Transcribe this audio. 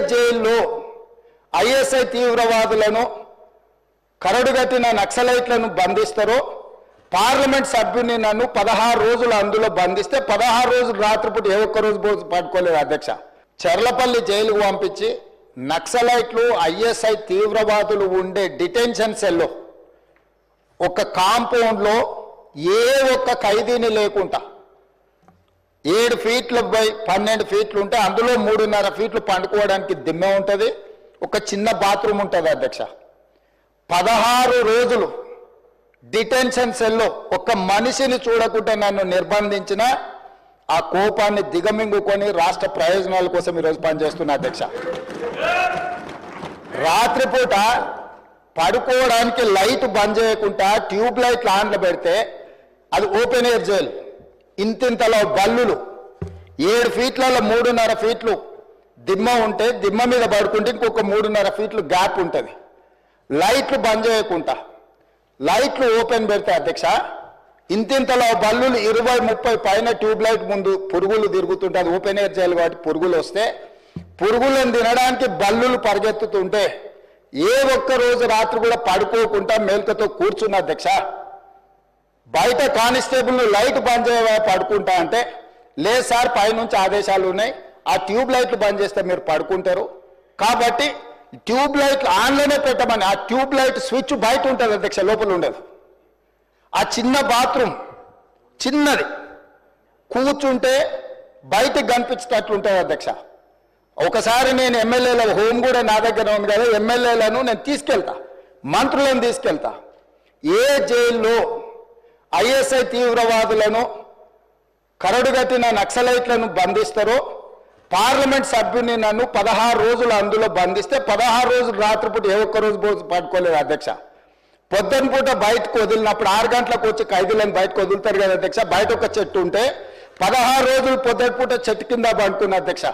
జైల్లో ISI తీవ్రవాదులను కరడుగట్టిన నక్సలైట్లను బంధిస్తారో parliament సభ్యుని నన్ను పదహారు రోజులు అందులో బంధిస్తే పదహారు రోజులు రాత్రిపూట ఏ ఒక్క రోజు పట్టుకోలేదు అధ్యక్ష. చెర్లపల్లి జైలుకు పంపించి నక్సలైట్లు ఐఎస్ఐ తీవ్రవాదులు ఉండే డిటెన్షన్ సెల్లో ఒక కాంపౌండ్లో ఏ ఒక్క ఖైదీని లేకుండా ఏడు ఫీట్లు బై పన్నెండు ఫీట్లు ఉంటే అందులో మూడున్నర ఫీట్లు పండుకోవడానికి దిమ్మె ఉంటుంది ఒక చిన్న బాత్రూమ్ ఉంటుంది అధ్యక్ష. పదహారు రోజులు డిటెన్షన్ సెల్లో ఒక మనిషిని చూడకుండా నన్ను నిర్బంధించిన ఆ కోపాన్ని దిగమింగుకొని రాష్ట్ర ప్రయోజనాల కోసం ఈరోజు పనిచేస్తున్నా అధ్యక్ష. రాత్రిపూట పడుకోవడానికి లైట్ బంద్ చేయకుండా ట్యూబ్ లైట్లు ఆన్లు పెడితే అది ఓపెన్ ఎయిర్ జైలు. ఇంతింతలో బల్లులు. ఏడు ఫీట్లలో మూడున్నర ఫీట్లు దిమ్మ ఉంటే దిమ్మ మీద పడుకుంటే ఇంకొక మూడున్నర ఫీట్లు గ్యాప్ ఉంటుంది. లైట్లు బంద్ చేయకుండా. లైట్లు ఓపెన్ పెడితే అధ్యక్ష ఇంతింతలో బల్లులు ఇరవై ముప్పై పైన ట్యూబ్ లైట్ ముందు పురుగులు తిరుగుతుంటే అది ఓపెన్ ఎయిర్ చేయాలి కాబట్టి పురుగులు వస్తే పురుగులను తినడానికి బల్లులు పరిగెత్తుతుంటే ఏ ఒక్క రోజు రాత్రి కూడా పడుకోకుండా మేల్కతో కూర్చున్న అధ్యక్ష బయట కానిస్టేబుల్ లైట్ బంద్ చేయ పడుకుంటా అంటే లేదు సార్ పైనుంచి ఆదేశాలు ఉన్నాయి. ఆ ట్యూబ్ లైట్లు బంద్ చేస్తే మీరు పడుకుంటారు. కాబట్టి ట్యూబ్ లైట్లు ఆన్లోనే పెట్టమని ఆ ట్యూబ్ లైట్ స్విచ్ బయట ఉంటుంది అధ్యక్ష లోపల ఉండదు. ఆ చిన్న బాత్రూమ్ చిన్నది కూర్చుంటే బయటకు కనిపించేటట్లుంటుంది అధ్యక్ష. ఒకసారి నేను ఎమ్మెల్యేల హోమ్ కూడా నా దగ్గర ఉంది కదా ఎమ్మెల్యేలను నేను తీసుకెళ్తా మంత్రులను తీసుకెళ్తా. ఏ జైల్లో ఐఎస్ఐ తీవ్రవాదులను కరడుగట్టిన నక్సలైట్లను బంధిస్తారో పార్లమెంట్ సభ్యుని నన్ను పదహారు రోజులు అందులో బంధిస్తే పదహారు రోజులు రాత్రిపూట ఏ ఒక్క రోజు పట్టుకోలేదు అధ్యక్ష. పొద్దున పూట బయటకు వదిలినప్పుడు ఆరు గంటలకు వచ్చి ఖైదీలను బయటకు వదులుతారు కదా అధ్యక్ష. బయట ఒక చెట్టు ఉంటే పదహారు రోజులు పొద్దున పూట చెట్టు కింద పండుకున్న అధ్యక్ష.